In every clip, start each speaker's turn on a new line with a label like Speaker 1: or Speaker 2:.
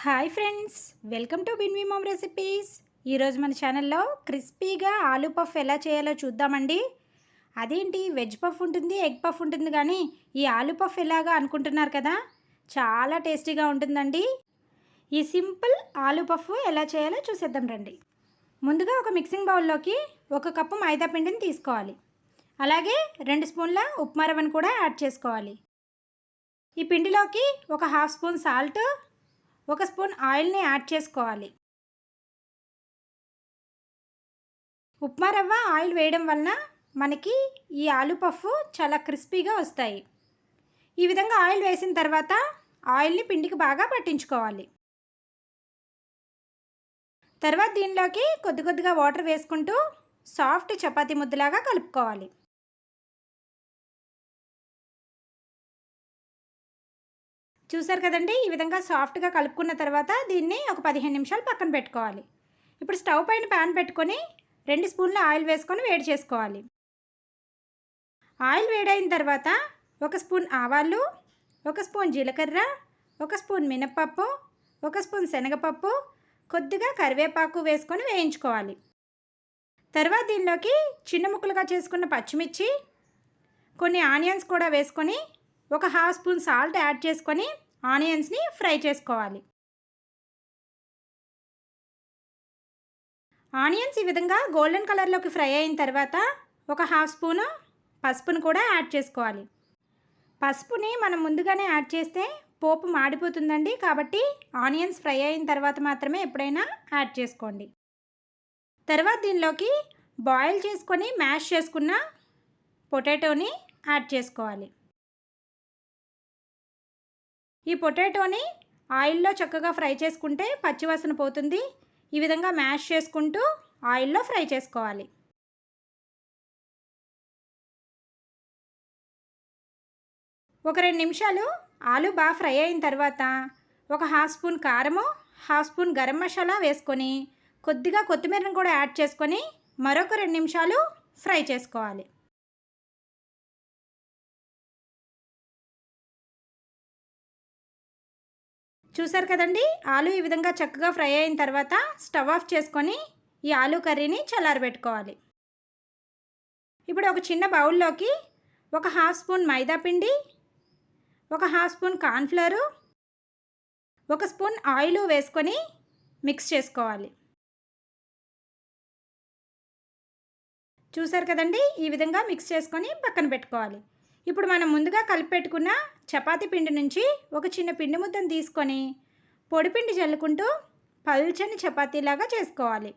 Speaker 1: Hi friends welcome to బిన్వి mom recipes. ఈరోజు మన ఛానల్లో క్రిస్పీగా ఆలూ పఫ్ ఎలా చేయాలో చూద్దామండి. అదేంటి వెజ్ పఫ్ ఉంటుంది ఎగ్ పఫ్ ఉంటుంది కానీ ఈ ఆలూ పఫ్ ఎలాగా అనుకుంటున్నారు కదా? చాలా టేస్టీగా ఉంటుందండి. ఈ సింపుల్ ఆలూ పఫ్ ఎలా చేయాలో చూసేద్దాం రండి. ముందుగా ఒక మిక్సింగ్ బౌల్లోకి ఒక కప్పు మైదా పిండిని తీసుకోవాలి. అలాగే రెండు స్పూన్ల ఉప్మా రవ్వను కూడా యాడ్ చేసుకోవాలి. ఈ పిండిలోకి ఒక హాఫ్ స్పూన్ సాల్ట్ ఒక స్పూన్ ఆయిల్ని యాడ్ చేసుకోవాలి. ఉప్మా రవ్వ ఆయిల్ వేయడం వలన మనకి ఈ ఆలు పఫ్ చాలా క్రిస్పీగా వస్తాయి. ఈ విధంగా ఆయిల్ వేసిన తర్వాత ఆయిల్ని పిండికి బాగా పట్టించుకోవాలి. తర్వాత దీనిలోకి కొద్ది కొద్దిగా వాటర్ వేసుకుంటూ సాఫ్ట్ చపాతీ ముద్దలాగా కలుపుకోవాలి. చూసారు కదండి? ఈ విధంగా సాఫ్ట్గా కలుపుకున్న తర్వాత దీన్ని ఒక పదిహేను నిమిషాలు పక్కన పెట్టుకోవాలి. ఇప్పుడు స్టవ్ పైన ప్యాన్ పెట్టుకొని రెండు స్పూన్ల ఆయిల్ వేసుకొని వేడి చేసుకోవాలి. ఆయిల్ వేడైన తర్వాత ఒక స్పూన్ ఆవాలు ఒక స్పూన్ జీలకర్ర ఒక స్పూన్ మినప్పప్పు ఒక స్పూన్ శనగపప్పు కొద్దిగా కరివేపాకు వేసుకొని వేయించుకోవాలి. తర్వాత దీనిలోకి చిన్న ముక్కలుగా చేసుకున్న పచ్చిమిర్చి కొన్ని ఆనియన్స్ కూడా వేసుకొని ఒక హాఫ్ స్పూన్ సాల్ట్ యాడ్ చేసుకొని ఆనియన్స్ని ఫ్రై చేసుకోవాలి. ఆనియన్స్ ఈ విధంగా గోల్డెన్ కలర్లోకి ఫ్రై అయిన తర్వాత ఒక హాఫ్ స్పూను పసుపును కూడా యాడ్ చేసుకోవాలి. పసుపుని మనం ముందుగానే యాడ్ చేస్తే పోపు మాడిపోతుందండి కాబట్టి ఆనియన్స్ ఫ్రై అయిన తర్వాత మాత్రమే ఎప్పుడైనా యాడ్ చేసుకోండి. తర్వాత దీనిలోకి బాయిల్ చేసుకొని మ్యాష్ చేసుకున్న పొటాటోని యాడ్ చేసుకోవాలి. ఈ పొటాటోని ఆయిల్లో చక్కగా ఫ్రై చేసుకుంటే పచ్చివాసన పోతుంది. ఈ విధంగా మ్యాష్ చేసుకుంటూ ఆయిల్లో ఫ్రై చేసుకోవాలి. ఒక రెండు నిమిషాలు ఆలు బాగా ఫ్రై అయిన తర్వాత ఒక హాఫ్ స్పూన్ కారము హాఫ్ స్పూన్ గరం మసాలా వేసుకొని కొద్దిగా కొత్తిమీరను కూడా యాడ్ చేసుకొని మరొక రెండు నిమిషాలు ఫ్రై చేసుకోవాలి. చూసారు కదండి? ఆలు ఈ విధంగా చక్కగా ఫ్రై అయిన తర్వాత స్టవ్ ఆఫ్ చేసుకొని ఈ ఆలు కర్రీని చల్లారబెట్టుకోవాలి. ఇప్పుడు ఒక చిన్న బౌల్లోకి ఒక హాఫ్ స్పూన్ మైదా పిండి ఒక హాఫ్ స్పూన్ కార్న్ఫ్లవరు ఒక స్పూన్ ఆయిల్ వేసుకొని మిక్స్ చేసుకోవాలి. చూసారు కదండి? ఈ విధంగా మిక్స్ చేసుకొని పక్కన పెట్టుకోవాలి. ఇప్పుడు మనం ముందుగా కలిపెట్టుకున్న చపాతీ పిండి నుంచి ఒక చిన్న పిండి ముద్దను తీసుకొని పొడిపిండి చల్లుకుంటూ పల్చని చపాతీలాగా చేసుకోవాలి.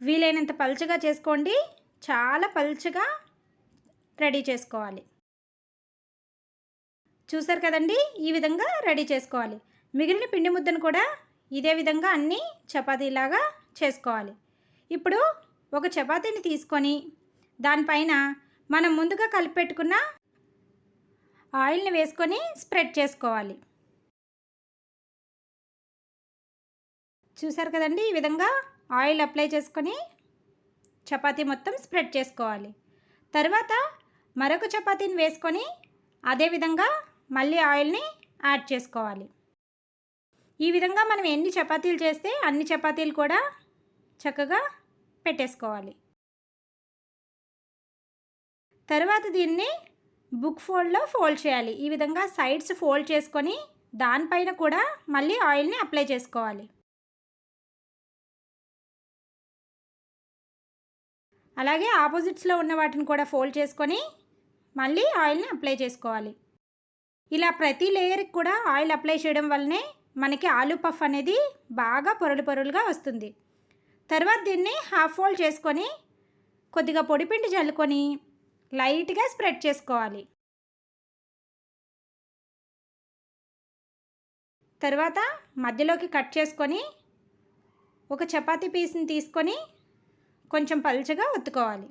Speaker 1: వీలైనంత పల్చగా చేసుకోండి. చాలా పల్చగా రెడీ చేసుకోవాలి. చూసారు కదండి? ఈ విధంగా రెడీ చేసుకోవాలి. మిగిలిన పిండి ముద్దను కూడా ఇదే విధంగా అన్నీ చపాతీలాగా చేసుకోవాలి. ఇప్పుడు ఒక చపాతీని తీసుకొని దానిపైన మనం ముందుగా కలిపెట్టుకున్న ఆయిల్ని వేసుకొని స్ప్రెడ్ చేసుకోవాలి. చూసారు కదండి? ఈ విధంగా ఆయిల్ అప్లై చేసుకొని చపాతీ మొత్తం స్ప్రెడ్ చేసుకోవాలి. తర్వాత మరొక చపాతీని వేసుకొని అదేవిధంగా మళ్ళీ ఆయిల్ని యాడ్ చేసుకోవాలి. ఈ విధంగా మనం ఎన్ని చపాతీలు చేస్తే అన్ని చపాతీలు కూడా చక్కగా పెట్టేసుకోవాలి. తర్వాత దీన్ని బుక్ ఫోల్డ్లో ఫోల్డ్ చేయాలి. ఈ విధంగా సైడ్స్ ఫోల్డ్ చేసుకొని దానిపైన కూడా మళ్ళీ ఆయిల్ని అప్లై చేసుకోవాలి. అలాగే ఆపోజిట్స్లో ఉన్న వాటిని కూడా ఫోల్డ్ చేసుకొని మళ్ళీ ఆయిల్ని అప్లై చేసుకోవాలి. ఇలా ప్రతి లేయర్కి కూడా ఆయిల్ అప్లై చేయడం వల్లనే మనకి ఆలూ పఫ్ అనేది బాగా పొరలు పొరలుగా వస్తుంది. తర్వాత దీన్ని హాఫ్ ఫోల్డ్ చేసుకొని కొద్దిగా పొడిపిండి చల్లుకొని లైట్గా స్ప్రెడ్ చేసుకోవాలి. తర్వాత మధ్యలోకి కట్ చేసుకొని ఒక చపాతీ పీస్ని తీసుకొని కొంచెం పలుచగా ఒత్తుకోవాలి.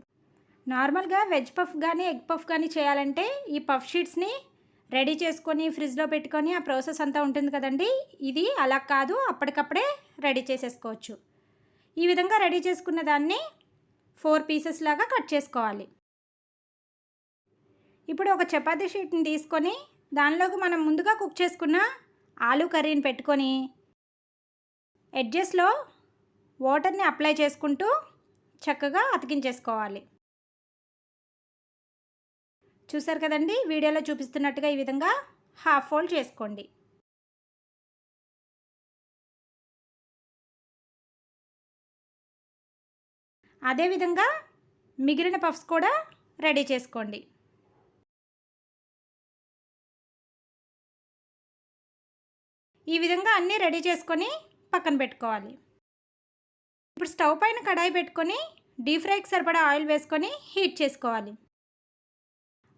Speaker 1: నార్మల్గా వెజ్ పఫ్ కానీ ఎగ్ పఫ్ కానీ చేయాలంటే ఈ పఫ్ షీట్స్ని రెడీ చేసుకొని ఫ్రిడ్జ్లో పెట్టుకొని ఆ ప్రాసెస్ అంతా ఉంటుంది కదండి? ఇది అలా కాదు అప్పటికప్పుడే రెడీ చేసేసుకోవచ్చు. ఈ విధంగా రెడీ చేసుకున్న దాన్ని ఫోర్ పీసెస్ లాగా కట్ చేసుకోవాలి. ఇప్పుడు ఒక చపాతీ షీట్ని తీసుకొని దానిలోకి మనం ముందుగా కుక్ చేసుకున్న ఆలూ కర్రీని పెట్టుకొని ఎడ్జెస్లో వాటర్ని అప్లై చేసుకుంటూ చక్కగా అతికించేసుకోవాలి. చూసారు కదండి? వీడియోలో చూపిస్తున్నట్టుగా ఈ విధంగా హాఫ్ ఫోల్డ్ చేసుకోండి. అదేవిధంగా మిగిలిన పఫ్స్ కూడా రెడీ చేసుకోండి. ఈ విధంగా అన్నీ రెడీ చేసుకొని పక్కన పెట్టుకోవాలి. ఇప్పుడు స్టవ్ పైన కడాయి పెట్టుకొని డీప్ ఫ్రైకి సరిపడా ఆయిల్ వేసుకొని హీట్ చేసుకోవాలి.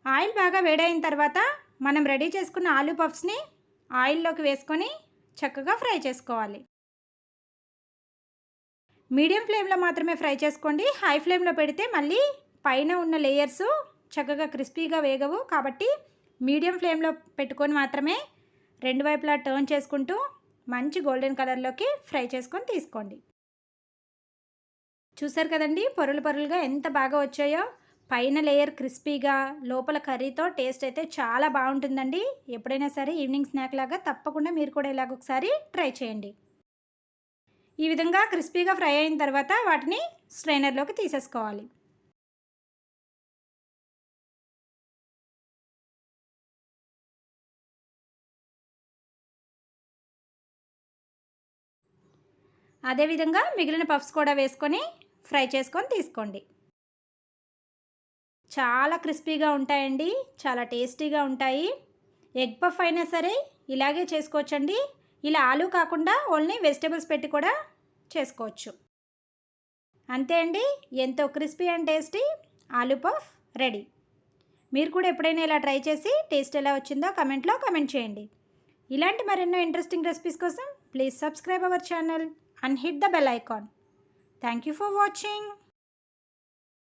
Speaker 1: ఆయిల్ బాగా వేడైన తర్వాత మనం రెడీ చేసుకున్న ఆలూ పఫ్స్ని ఆయిల్లోకి వేసుకొని చక్కగా ఫ్రై చేసుకోవాలి. మీడియం ఫ్లేమ్లో మాత్రమే ఫ్రై చేసుకోండి. హై ఫ్లేమ్లో పెడితే మళ్ళీ పైన ఉన్న లేయర్స్ చక్కగా క్రిస్పీగా వేగవు. కాబట్టి మీడియం ఫ్లేమ్లో పెట్టుకొని మాత్రమే రెండు వైపులా టర్న్ చేసుకుంటూ మంచి గోల్డెన్ కలర్లోకి ఫ్రై చేసుకొని తీసుకోండి. చూసారు కదండి? పొరలు పొరలుగా ఎంత బాగా వచ్చాయో. పైన లేయర్ క్రిస్పీగా లోపల కర్రీతో టేస్ట్ అయితే చాలా బాగుంటుందండి. ఎప్పుడైనా సరే ఈవినింగ్ స్నాక్ లాగా తప్పకుండా మీరు కూడా ఇలాగ ఒకసారి ట్రై చేయండి. ఈ విధంగా క్రిస్పీగా ఫ్రై అయిన తర్వాత వాటిని స్ట్రైనర్లోకి తీసేసుకోవాలి. అదేవిధంగా మిగిలిన పఫ్స్ కూడా వేసుకొని ఫ్రై చేసుకొని తీసుకోండి. చాలా క్రిస్పీగా ఉంటాయండి చాలా టేస్టీగా ఉంటాయి. ఎగ్ పఫ్ అయినా సరే ఇలాగే చేసుకోవచ్చండి. ఇలా ఆలు కాకుండా ఓన్లీ వెజిటేబుల్స్ పెట్టి కూడా చేసుకోవచ్చు. అంతే అండి. ఎంతో crispy and tasty aloo puff ready. మీరు కూడా ఎప్పుడైనా ఇలా ట్రై చేసి టేస్ట్ ఎలా వచ్చిందో కమెంట్లో కమెంట్ చేయండి. ఇలాంటి మరెన్నో ఇంట్రెస్టింగ్ రెసిపీస్ కోసం please subscribe our channel and hit the bell icon. Thank you for watching.